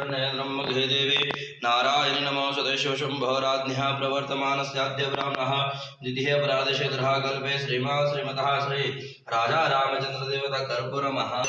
शरणैर्ब्रह्मघे देवे नारायणि नमोऽसुते प्रवर्तमान प्रवर्तमानस्याद्य ब्राह्मणः द्वितीयपरादेशे द्रः कल्पे श्रीमा श्रीमता श्री राजा रामचन्द्रदेवता कर्पूरमः।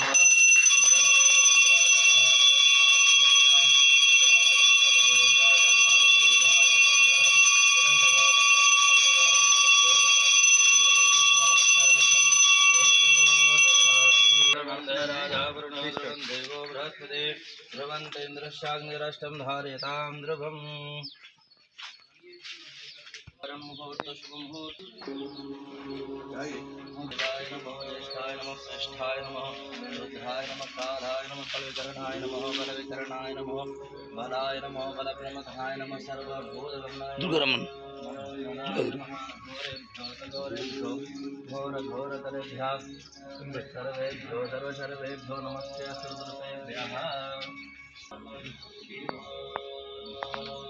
शाग्निरष्टं धारयतां ध्रुवम् परं ज्येष्ठाय नमः श्रेष्ठाय नमः शुद्धाय नमः साधाय नमः कलविकरणाय नमः बलविकरणाय नमः बलाय नमः बलप्रमथाय नमः सर्वभूतगमनाय दुर्गरमन् घोरघोरतरेभ्यः सर्वेभ्यो सर्वसर्वेभ्यो नमस्ते सर्वरूपेभ्यः Thank you.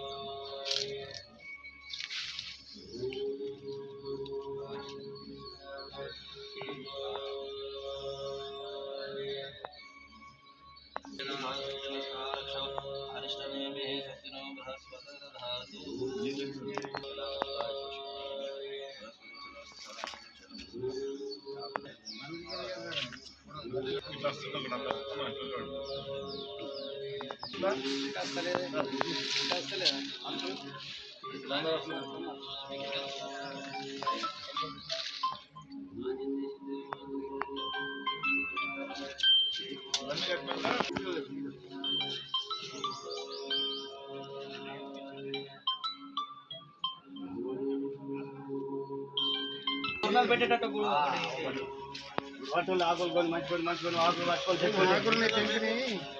వాటిలో ఆకులు కొని మంచి కొని మంచి కొని ఆకులు పట్టుకొని చెప్పుకొని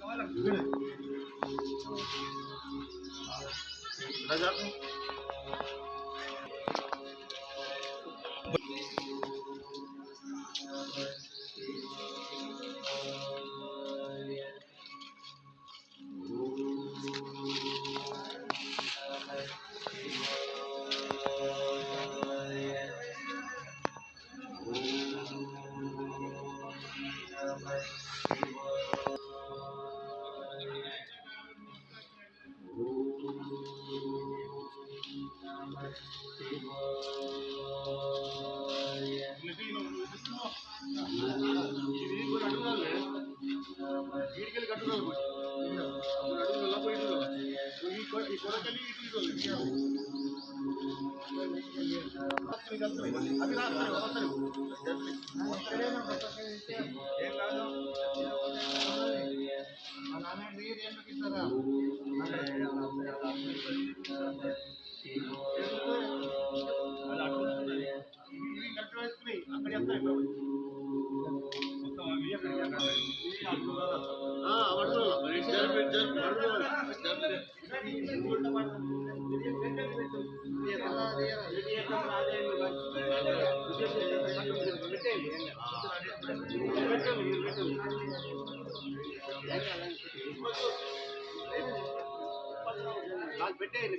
రజా వీడికెళ్ళి ఈ కొ- ఈ కొరకెళ్ళి ఇటు ఇటు అవి రాస్తారు వస్తారు ఏం కాదు అది అటు వస్తున్నాయి. ఇవి కట్టు వేసుకుని అక్కడ చెప్తాయి మొత్తం అవి అక్కడ ఇవి అడుగులో ఆ, అడుగులో. జరుపు, జరుపు, అడుగులో. నాకు పెట్టేయండి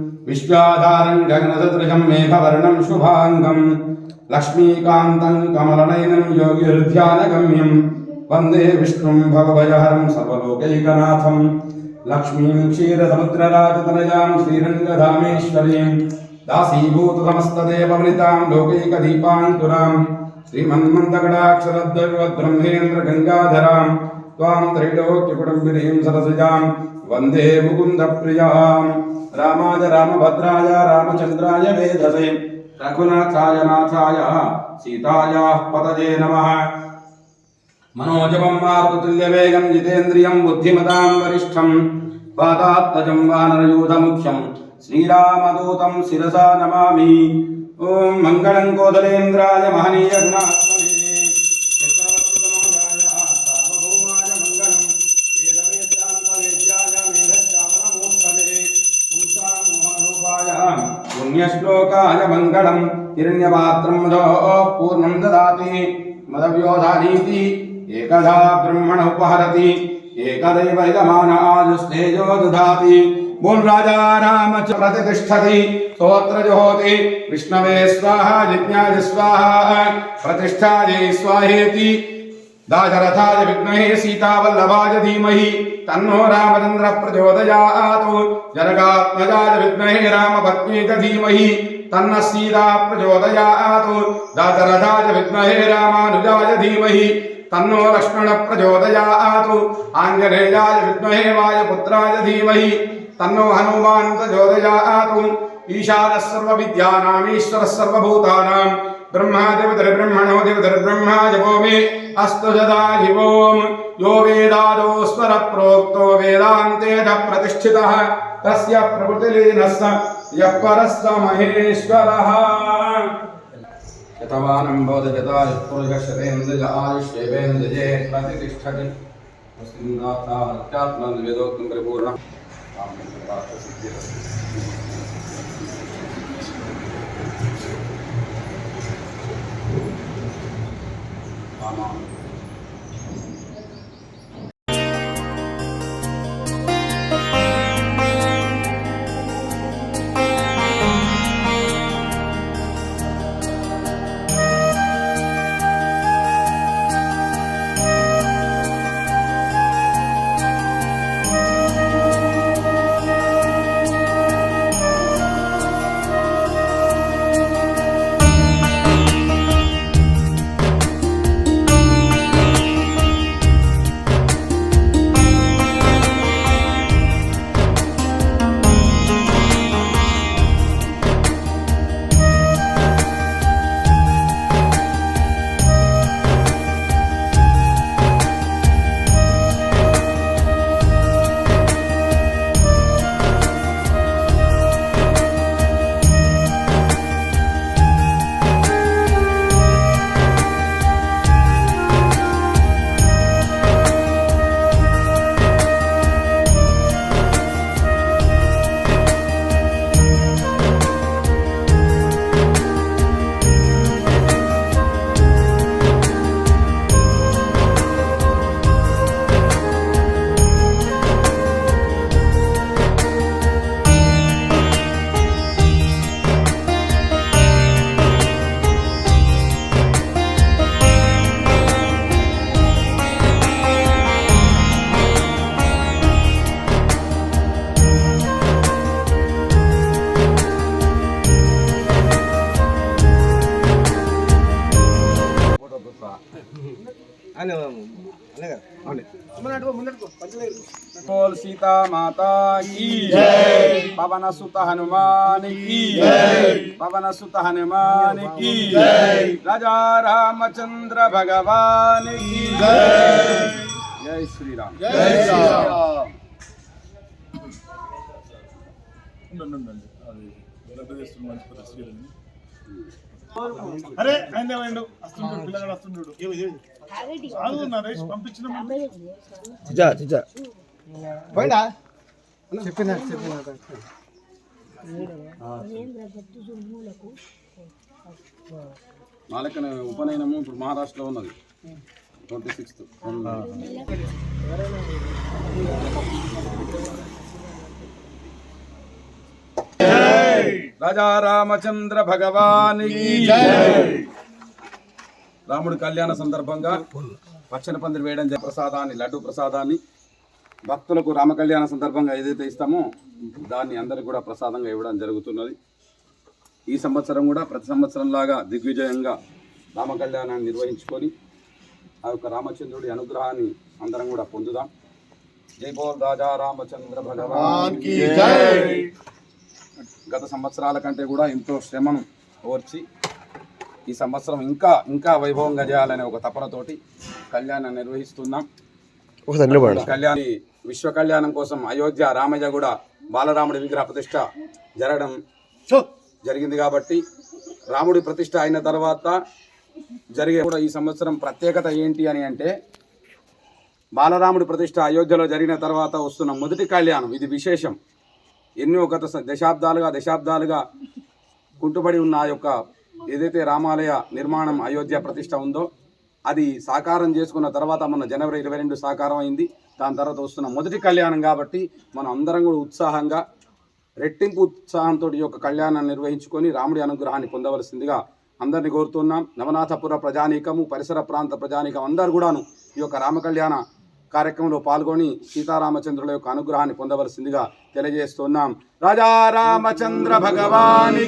विश्वाधारम् गगनसदृशम् मेघवर्णम् शुभाङ्गम् लक्ष्मीकान्तम् कमलनयनम् योगिहृध्यानगम्यम् वंदे विष्णुम् भवभयहरम् सर्वलोकैकनाथम् लक्ष्मीम् क्षीरसमुद्रराजतनयाम् श्रीरङ्गधामेश्वरीम् दासीभूतसमस्तदेववृताम् लोकैकदीपान्तुराम् श्रीमन्मन्दगडाक्षरद्वैवद्ब्रह्मेन्द्रगङ्गाधराम् त्वां त्रैलोक्यकुटुम्बिनीं सरसिजां वन्दे मुकुन्दप्रियां रामाय रामभद्राय रामचन्द्राय वेधसे रघुनाथाय नाथाय सीतायाः पतये नमः मनोजवं मारुतुल्यवेगं जितेन्द्रियं बुद्धिमतां वरिष्ठं पादात्मजं वानरयूथमुख्यं श्रीरामदूतं शिरसा नमामि ॐ मङ्गलं कोदलेन्द्राय महनीयगुणात्मने पुण्यश्लोकाय मङ्गलं हिरण्यपात्रं मदो पूर्णं ददाति। मदव्योधानीति एकधा ब्रह्मण उपहरति एकदैव राजा राम च प्रतिष्ठति। स्तोत्र विष्णवे स्वाहा जिज्ञाय स्वाहा स्वाहेति। దాశరథాయ విద్మహే సీతావల్లభాయ ధీమహి. తన్నో రామచంద్ర ప్రచోదయాత్. జనకాత్మజాయ విద్మహే రామపత్నీక ధీమహి. తన్న సీతా ప్రచోదయాత్. దాశరథాయ విద్మహే రామానుజాయ ధీమహి. తన్నో లక్ష్మణ ప్రచోదయాత్. ఆంజనేయాయ విద్మహే వాయపుత్రాయ ధీమహి. తన్నో హనుమాన్ ప్రచోదయాత్. ఈశాన సర్వ విద్యానామీశ్వర సర్వభూతానాం. ब्रह्मा देवतर्ब्रह्मणो देवतर्ब्रह्मा जपो मे। अस्तु सदा हिवोम यो वेदादोस्वर प्रोक्तो वेदान्तेन प्रतिष्ठितः। तस्य प्रकृतिलीनः यः परस्स महेश्वरः। यतवानं बोधयता यः पुरुषशतेन्द्रिय आयुष्येवेन्द्रिये प्रतिष्ठति। तस्मिन् दाता नित्यात्मनिवेदोक्तं परिपूर्णम्। Mama. सीता माता की जय पवन सुत हनुमान की जय पवन सुत हनुमान की जय राजा रामचंद्र भगवान की जय जय श्री राम जय श्री राम అరే ఆయన వేయండు వస్తుంటాడు పిల్లగాడు వస్తుంటాడు నాలుకన ఉపనయనము ఇప్పుడు మహారాష్ట్రలో ఉన్నది. Twenty sixth. రాజా రామచంద్ర భగవాన్ రాముడి కళ్యాణ సందర్భంగా పచ్చని పందిరి వేయడం ప్రసాదాన్ని లడ్డు ప్రసాదాన్ని భక్తులకు రామకళ్యాణ సందర్భంగా ఏదైతే ఇస్తామో దాన్ని అందరికి కూడా ప్రసాదంగా ఇవ్వడం జరుగుతున్నది. ఈ సంవత్సరం కూడా ప్రతి సంవత్సరంలాగా దిగ్విజయంగా రామకళ్యాణాన్ని నిర్వహించుకొని ఆ యొక్క రామచంద్రుడి అనుగ్రహాన్ని అందరం కూడా పొందుదాం. జై బోల్ రాజా రామచంద్ర భగవాన్ గత సంవత్సరాల కంటే కూడా ఎంతో శ్రమను ఓర్చి ఈ సంవత్సరం ఇంకా ఇంకా వైభవంగా చేయాలనే ఒక తపనతోటి కళ్యాణం నిర్వహిస్తున్నాం. కళ్యాణి విశ్వ కళ్యాణం కోసం అయోధ్య రామయ్య కూడా బాలరాముడి విగ్రహ ప్రతిష్ట జరగడం జరిగింది కాబట్టి రాముడి ప్రతిష్ట అయిన తర్వాత జరిగే కూడా ఈ సంవత్సరం ప్రత్యేకత ఏంటి అని అంటే బాలరాముడి ప్రతిష్ట అయోధ్యలో జరిగిన తర్వాత వస్తున్న మొదటి కళ్యాణం. ఇది విశేషం. ఎన్నో గత దశాబ్దాలుగా దశాబ్దాలుగా కుంటుబడి ఉన్న ఆ యొక్క ఏదైతే రామాలయ నిర్మాణం అయోధ్య ప్రతిష్ట ఉందో అది సాకారం చేసుకున్న తర్వాత మన జనవరి ఇరవై రెండు సాకారం అయింది. దాని తర్వాత వస్తున్న మొదటి కళ్యాణం కాబట్టి మనం అందరం కూడా ఉత్సాహంగా రెట్టింపు ఉత్సాహంతో ఈ యొక్క కళ్యాణాన్ని నిర్వహించుకొని రాముడి అనుగ్రహాన్ని పొందవలసిందిగా అందరిని కోరుతున్నాం. నవనాథపుర ప్రజానీకము పరిసర ప్రాంత ప్రజానీకం అందరు కూడాను ఈ యొక్క రామ కళ్యాణ కార్యక్రమంలో పాల్గొని సీతారామచంద్రుల యొక్క అనుగ్రహాన్ని పొందవలసిందిగా తెలియజేస్తున్నాం. రాజారామచంద్ర భగవాని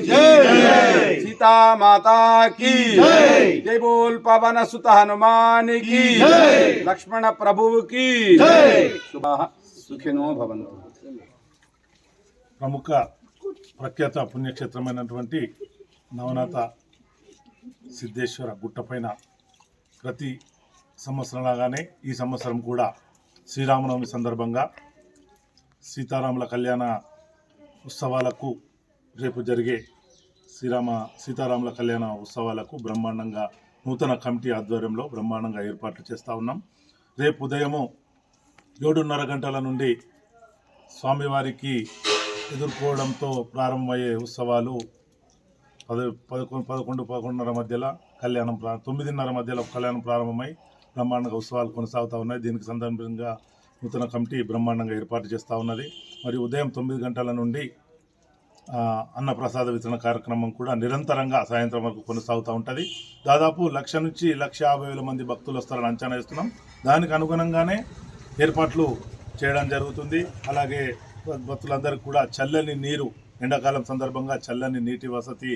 సీతామాతాకి జై! బోల్ పవన సుత హనుమానికి లక్ష్మణ ప్రభువుకి సుఖినో భవంతు. ప్రముఖ ప్రఖ్యాత పుణ్యక్షేత్రమైనటువంటి నవనాథ సిద్ధేశ్వర గుట్టపైన ప్రతి సంవత్సరంలాగానే ఈ సంవత్సరం కూడా శ్రీరామనవమి సందర్భంగా సీతారాముల కళ్యాణ ఉత్సవాలకు రేపు జరిగే శ్రీరామ సీతారాముల కళ్యాణ ఉత్సవాలకు బ్రహ్మాండంగా నూతన కమిటీ ఆధ్వర్యంలో బ్రహ్మాండంగా ఏర్పాట్లు చేస్తూ ఉన్నాం. రేపు ఉదయము ఏడున్నర గంటల నుండి స్వామివారికి ఎదుర్కోవడంతో ప్రారంభమయ్యే ఉత్సవాలు పద పదకొండు పదకొండు పదకొండున్నర మధ్యలో కళ్యాణం ప్రా తొమ్మిదిన్నర మధ్యలో కళ్యాణం ప్రారంభమై బ్రహ్మాండంగా ఉత్సవాలు కొనసాగుతూ ఉన్నాయి. దీనికి సందర్భంగా నూతన కమిటీ బ్రహ్మాండంగా ఏర్పాటు చేస్తూ ఉన్నది. మరి ఉదయం తొమ్మిది గంటల నుండి అన్నప్రసాద వితరణ కార్యక్రమం కూడా నిరంతరంగా సాయంత్రం వరకు కొనసాగుతూ ఉంటుంది. దాదాపు లక్ష నుంచి లక్ష యాభై వేల మంది భక్తులు వస్తారని అంచనా వేస్తున్నాం. దానికి అనుగుణంగానే ఏర్పాట్లు చేయడం జరుగుతుంది. అలాగే భక్తులందరికీ కూడా చల్లని నీరు ఎండాకాలం సందర్భంగా చల్లని నీటి వసతి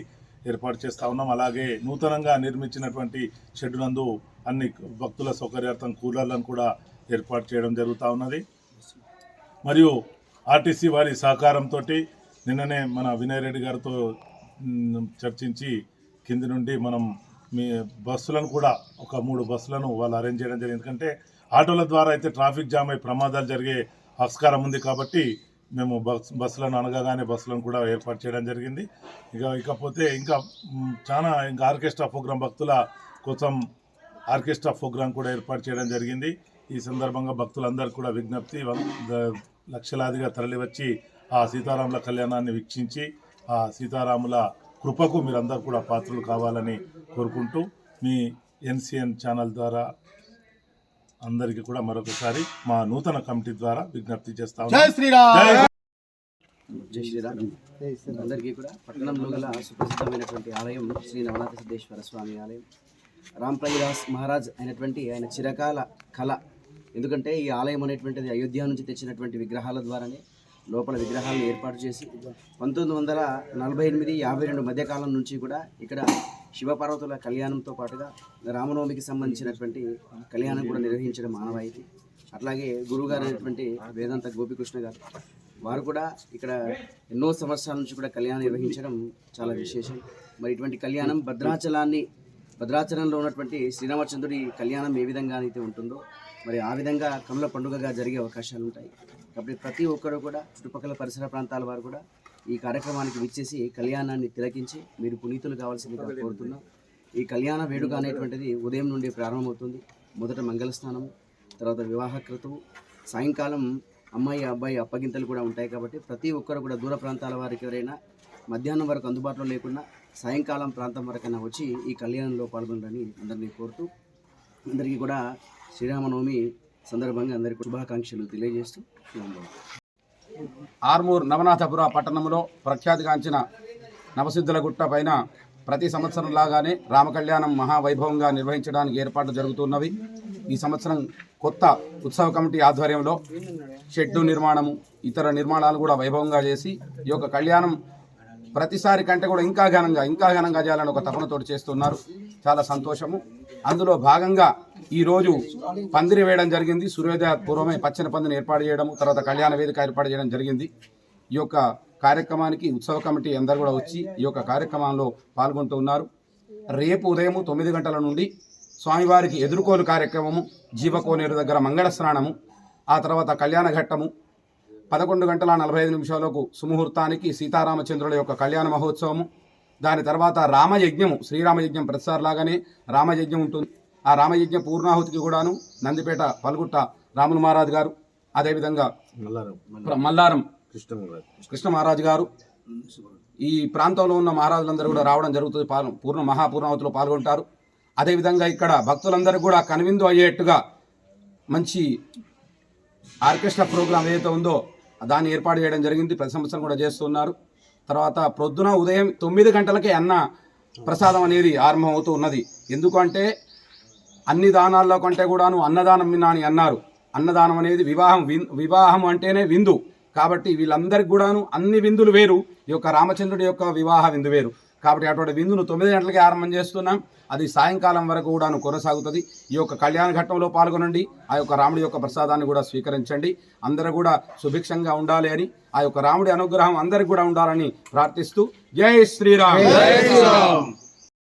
ఏర్పాటు చేస్తూ ఉన్నాం. అలాగే నూతనంగా నిర్మించినటువంటి షెడ్డునందు నందు అన్ని భక్తుల సౌకర్యార్థం కూలర్లను కూడా ఏర్పాటు చేయడం జరుగుతూ ఉన్నది. మరియు ఆర్టీసీ వారి సహకారంతో నిన్ననే మన వినయ్ రెడ్డి గారితో చర్చించి కింది నుండి మనం మీ బస్సులను కూడా ఒక మూడు బస్సులను వాళ్ళు అరేంజ్ చేయడం జరిగింది. ఎందుకంటే ఆటోల ద్వారా అయితే ట్రాఫిక్ జామ్ అయ్యి ప్రమాదాలు జరిగే ఆస్కారం ఉంది కాబట్టి మేము బస్ బస్సులను అనగానే బస్సులను కూడా ఏర్పాటు చేయడం జరిగింది. ఇక ఇకపోతే ఇంకా చాలా ఇంకా ఆర్కెస్ట్రా ప్రోగ్రాం భక్తుల కోసం ఆర్కెస్ట్రా ప్రోగ్రాం కూడా ఏర్పాటు చేయడం జరిగింది. ఈ సందర్భంగా భక్తులందరూ కూడా విజ్ఞప్తి లక్షలాదిగా తరలివచ్చి ఆ సీతారాముల కళ్యాణాన్ని వీక్షించి ఆ సీతారాముల కృపకు మీరందరూ కూడా పాత్రలు కావాలని కోరుకుంటూ మీ ఎన్సిఎన్ ఛానల్ ద్వారా అందరికీ కూడా మరొకసారి మా నూతన కమిటీ ద్వారా విజ్ఞప్తి చేస్తాం జై శ్రీరామ్! జై శ్రీరామ్! అందరికీ కూడా పట్టణంలో గల సుప్రసిద్ధమైనటువంటి ఆలయం శ్రీ నవనాథ సిద్ధేశ్వర స్వామి ఆలయం. రామ్ మహారాజ్ అయినటువంటి ఆయన చిరకాల కళ. ఎందుకంటే ఈ ఆలయం అనేటువంటిది అయోధ్య నుంచి తెచ్చినటువంటి విగ్రహాల ద్వారానే లోపల విగ్రహాలను ఏర్పాటు చేసి పంతొమ్మిది వందల నలభై ఎనిమిది యాభై రెండు మధ్యకాలం నుంచి కూడా ఇక్కడ శివపార్వతుల కళ్యాణంతో పాటుగా రామనవమికి సంబంధించినటువంటి కళ్యాణం కూడా నిర్వహించడం మానవాయితీ అట్లాగే గురువుగారు అయినటువంటి వేదాంత గోపికృష్ణ గారు వారు కూడా ఇక్కడ ఎన్నో సంవత్సరాల నుంచి కూడా కళ్యాణం నిర్వహించడం చాలా విశేషం. మరి ఇటువంటి కళ్యాణం భద్రాచలాన్ని భద్రాచలంలో ఉన్నటువంటి శ్రీరామచంద్రుడి కళ్యాణం ఏ విధంగా అయితే ఉంటుందో మరి ఆ విధంగా కనుల పండుగగా జరిగే అవకాశాలు ఉంటాయి. కాబట్టి ప్రతి ఒక్కరు కూడా చుట్టుపక్కల పరిసర ప్రాంతాల వారు కూడా ఈ కార్యక్రమానికి విచ్చేసి కళ్యాణాన్ని తిలకించి మీరు పునీతులు కావాల్సిందిగా కోరుతున్నాం. ఈ కళ్యాణ వేడుక అనేటువంటిది ఉదయం నుండి ప్రారంభమవుతుంది. మొదట మంగళస్నానం తర్వాత వివాహ క్రతువు సాయంకాలం అమ్మాయి అబ్బాయి అప్పగింతలు కూడా ఉంటాయి కాబట్టి ప్రతి ఒక్కరు కూడా దూర ప్రాంతాల వారికి ఎవరైనా మధ్యాహ్నం వరకు అందుబాటులో లేకున్నా సాయంకాలం ప్రాంతం వరకైనా వచ్చి ఈ కళ్యాణంలో పాల్గొనాలని అందరినీ కోరుతూ అందరికీ కూడా శ్రీరామనవమి సందర్భంగా అందరికీ శుభాకాంక్షలు తెలియజేస్తూ ఆర్మూర్ నవనాథపుర పట్టణంలో ప్రఖ్యాతిగాంచిన నవసిద్ధుల గుట్ట పైన ప్రతి సంవత్సరం లాగానే రామకళ్యాణం మహావైభవంగా నిర్వహించడానికి ఏర్పాట్లు జరుగుతున్నవి. ఈ సంవత్సరం కొత్త ఉత్సవ కమిటీ ఆధ్వర్యంలో షెడ్డు నిర్మాణము ఇతర నిర్మాణాలు కూడా వైభవంగా చేసి ఈ యొక్క కళ్యాణం ప్రతిసారి కంటే కూడా ఇంకా ఘనంగా ఇంకా ఘనంగా చేయాలని ఒక తపనతోటి చేస్తున్నారు. చాలా సంతోషము. అందులో భాగంగా ఈరోజు పందిరి వేయడం జరిగింది. సూర్యోదయ పూర్వమే పచ్చని పందిని ఏర్పాటు చేయడం తర్వాత కళ్యాణ వేదిక ఏర్పాటు చేయడం జరిగింది. ఈ యొక్క కార్యక్రమానికి ఉత్సవ కమిటీ అందరు కూడా వచ్చి ఈ యొక్క కార్యక్రమంలో పాల్గొంటూ ఉన్నారు. రేపు ఉదయం తొమ్మిది గంటల నుండి స్వామివారికి ఎదుర్కోలు కార్యక్రమము జీవకోనేరు దగ్గర మంగళ స్నానము ఆ తర్వాత కళ్యాణ ఘట్టము పదకొండు గంటల నలభై ఐదు నిమిషాలకు సుముహూర్తానికి సీతారామచంద్రుల యొక్క కళ్యాణ మహోత్సవము. దాని తర్వాత రామయజ్ఞము శ్రీరామయజ్ఞం ప్రతిసారి లాగానే రామయజ్ఞం ఉంటుంది. ఆ రామయజ్ఞ పూర్ణాహుతికి కూడాను నందిపేట పల్గుట్ట రాములు మహారాజు గారు అదేవిధంగా మల్లారం కృష్ణ మహారాజు గారు. ఈ ప్రాంతంలో ఉన్న మహారాజులందరూ కూడా రావడం జరుగుతుంది. పాల్- పూర్ణ మహాపూర్ణావతిలో పాల్గొంటారు. అదేవిధంగా ఇక్కడ భక్తులందరూ కూడా కనువిందు అయ్యేట్టుగా మంచి ఆర్కెస్ట్రా ప్రోగ్రాం ఏదైతే ఉందో దాన్ని ఏర్పాటు చేయడం జరిగింది. ప్రతి సంవత్సరం కూడా చేస్తున్నారు. తర్వాత ప్రొద్దున ఉదయం తొమ్మిది గంటలకే అన్న ప్రసాదం అనేది ఆరంభం అవుతూ ఉన్నది. ఎందుకంటే అన్ని దానాల్లో కంటే కూడాను అన్నదానం నాని అన్నారు. అన్నదానం అనేది వివాహం వివాహం అంటేనే విందు. కాబట్టి వీళ్ళందరికీ కూడాను అన్ని విందులు వేరు. ఈ యొక్క రామచంద్రుడి యొక్క వివాహ విందు వేరు. కాబట్టి అటువంటి విందును తొమ్మిది గంటలకి ఆరంభం చేస్తున్నాం. అది సాయంకాలం వరకు కూడాను కొనసాగుతుంది. ఈ యొక్క కళ్యాణ ఘట్టంలో పాల్గొనండి. ఆ యొక్క రాముడి యొక్క ప్రసాదాన్ని కూడా స్వీకరించండి. అందరూ కూడా సుభిక్షంగా ఉండాలి అని ఆ యొక్క రాముడి అనుగ్రహం అందరికి కూడా ఉండాలని ప్రార్థిస్తూ జై శ్రీరామ్.